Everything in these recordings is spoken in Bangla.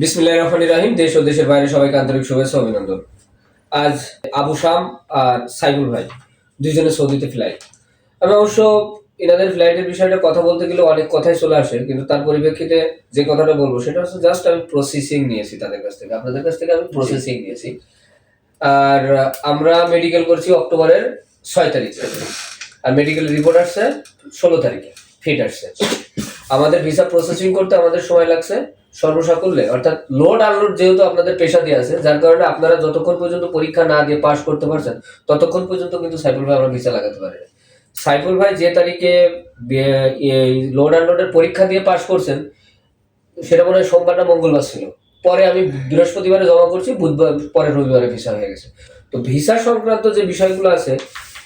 বিসমিল্লাহ রহমান রাহিম, দেশ ও দেশের বাইরে সবাইকে আন্তরিক শুভেচ্ছা অভিনন্দন। আজ আবু শাম আর সাইবুল ভাই, দুইজনে সৌদিতে ফ্লাইট আমি অবশ্য এনাদের ফ্লাইটের বিষয়টা কথা বলতে গেলে অনেক কথাই চলে আসে, কিন্তু তার পরিপ্রেক্ষিতে যে কথাটা বলব, সেটা হচ্ছে জাস্ট আমি প্রসেসিং নিয়েছি তাদের কাছ থেকে। আপনাদের কাছ থেকে আমি প্রসেসিং নিয়েছি। আর আমরা মেডিকেল করছি অক্টোবরের ছয় তারিখে। আর মেডিকেল রিপোর্ট আসছে ষোলো তারিখে ফিট আসছে। আমাদের ভিসা প্রসেসিং করতে আমাদের সময় লাগছে সর্বসাকুল্যে। অর্থাৎ লোড আনলোড যেহেতু আপনাদের পেশা দিয়ে আছে, যার কারণে আপনারা যতক্ষণ পর্যন্ত পরীক্ষা না দিয়ে পাশ করতে পারছেন, ততক্ষণ পর্যন্ত কিন্তু সাইফুল ভাই আমরা ভিসা লাগাতে পারি। সাইফুল ভাই যে তারিখে লোড আনলোডের পরীক্ষা দিয়ে পাশ করছেন, সেটা মনে হয় সোমবার না মঙ্গলবার ছিল। পরে আমি বৃহস্পতিবারে জমা করছি, বুধবার পরে রবিবারে ভিসা হয়ে গেছে। তো ভিসা সংক্রান্ত যে বিষয়গুলো আছে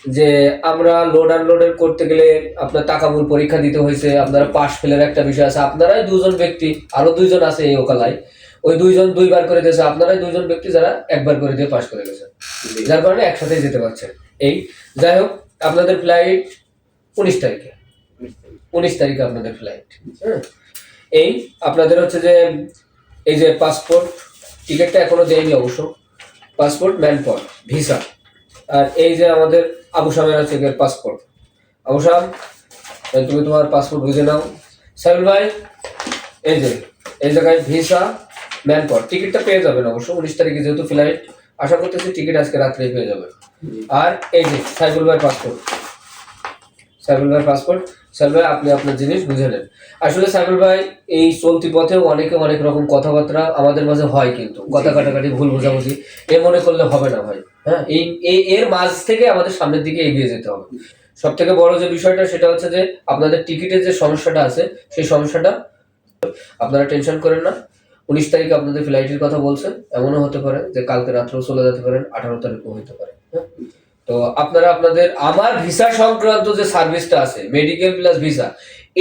যে আমরা লোড আনলোডের করতে গেলে আপনার টাকা মূল পরীক্ষা দিতে হয়েছে আপনারা পাশ ফেলের একটা বিষয় আছে। আপনারাই দুজন ব্যক্তি আরও দুইজন আছে এই ওকালায়। ওই দুইজন দুইবার করে দিয়েছে আপনারাই দুইজন ব্যক্তি যারা একবার করে দিয়ে পাশ করে গেছে। যার কারণে একসাথে যেতে পারছেন এই যাই হোক আপনাদের ফ্লাইট উনিশ তারিখে। উনিশ তারিখে। আপনাদের ফ্লাইট হ্যাঁ এই আপনাদের হচ্ছে যে এই যে পাসপোর্ট টিকিটটা এখনও দেয়নি অবশ্য। পাসপোর্ট ম্যানপর ভিসা আর এই যে আমাদের আবু শামের আছে এর পাসপোর্ট আবু এই তুমি তোমার পাসপোর্ট বুঝে নাও। সাইল ভাই এই যে এই জায়গায় ভিসা ম্যানপর টিকিটটা পেয়ে যাবেন অবশ্য উনিশ তারিখে যেহেতু ফ্লাইট আশা করতেছি টিকিট আজকে রাত্রেই পেয়ে যাবেন। আর এই যে সাইফুল ভাই পাসপোর্ট সাইফুল ভাই পাসপোর্ট সাইফুল ভাই আপনি আপনার জিনিস বুঝে নেন। আসলে সাইফুল ভাই এই চলতি পথেও অনেকে অনেক রকম কথাবার্তা আমাদের মাঝে হয় কিন্তু কথা কাটাকাটি ভুল বোঝাবুঝি এ মনে করলে হবে না ভাই। হ্যাঁ এই এর মাঝ থেকে আমাদের সামনের দিকে এগিয়ে যেতে হবে। সব থেকে বড় যে বিষয়টা, সেটা হচ্ছে যে আপনাদের টিকিটের যে সমস্যাটা আছে, সেই সমস্যাটা আপনারা টেনশন করেন না। উনিশ তারিখে আপনাদের ফ্লাইটের কথা বলছেন এমনও হতে পারে যে কালকে রাত্রেও চলে যেতে পারেন, আঠারো তারিখও হতে পারে হ্যাঁ? তো আপনারা আপনাদের, আমার ভিসা সংক্রান্ত যে সার্ভিসটা আছে, মেডিকেল প্লাস ভিসা,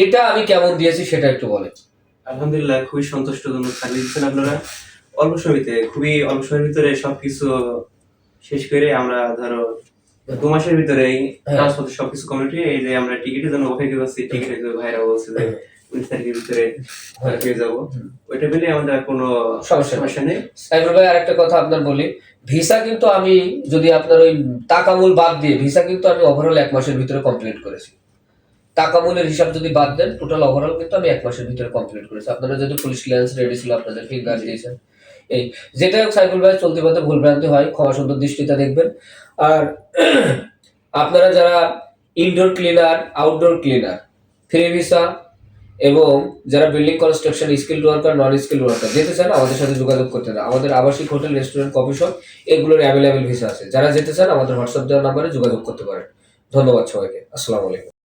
এটা আমি কেমন দিয়েছি সেটা একটু বলেন। আলহামদুলিল্লাহ, খুবই সন্তুষ্টজনক সার্ভিস আপনারা। অল্প সময়তে, খুবই অল্প সময়ের ভিতরে সবকিছু শেষ করে আমরা ধরো দু মাসের ভিতরে এই ট্রান্সপোর্ট সবকিছু কমিটি এই যে আমরা টিকিটের জন্য অপেক্ষা করছি টিকিটের জন্য ভাইরা বলছে যে উনিশ তারিখের ভিতরে পেয়ে যাব। ওইটা পেলে আমাদের কোনো সমস্যা নেই। সাইফুল ভাই আরেকটা কথা আপনার বলি। ভিসা কিন্তু আমি যদি আপনার ওই টাকা মূল বাদ দিয়ে ভিসা কিন্তু আমি ওভারঅল এক মাসের ভিতরে কমপ্লিট করেছি। টাকা মূলের হিসাব যদি বাদ দেন টোটাল ওভারঅল কিন্তু আমি এক মাসের ভিতরে কমপ্লিট করেছি। আপনারা যেহেতু পুলিশ ক্লিয়ারেন্স রেডি ছিল আপনাদের ফিঙ্গার দিয়েছেন। এই যেটা হোক সাইফুল ভাই চলতে পথে ভুল ভ্রান্তি হয় ক্ষমা সুন্দর দৃষ্টিতে দেখবেন। আর আপনারা যারা indoor cleaner outdoor cleaner free visa এবং যারা building construction skill worker non skill worker যেতে চান আমাদের সাথে যোগাযোগ করতে না আমাদের আবাসিক হোটেল রেস্টুরেন্ট কফি শপ এগুলোর অ্যাভেলেবেল ভিসা আছে। যারা যেতে চান আমাদের হোয়াটসঅ্যাপ দেওয়ার নাম্বারে যোগাযোগ করতে পারেন। ধন্যবাদ সবাইকে। আসসালামু আলাইকুম।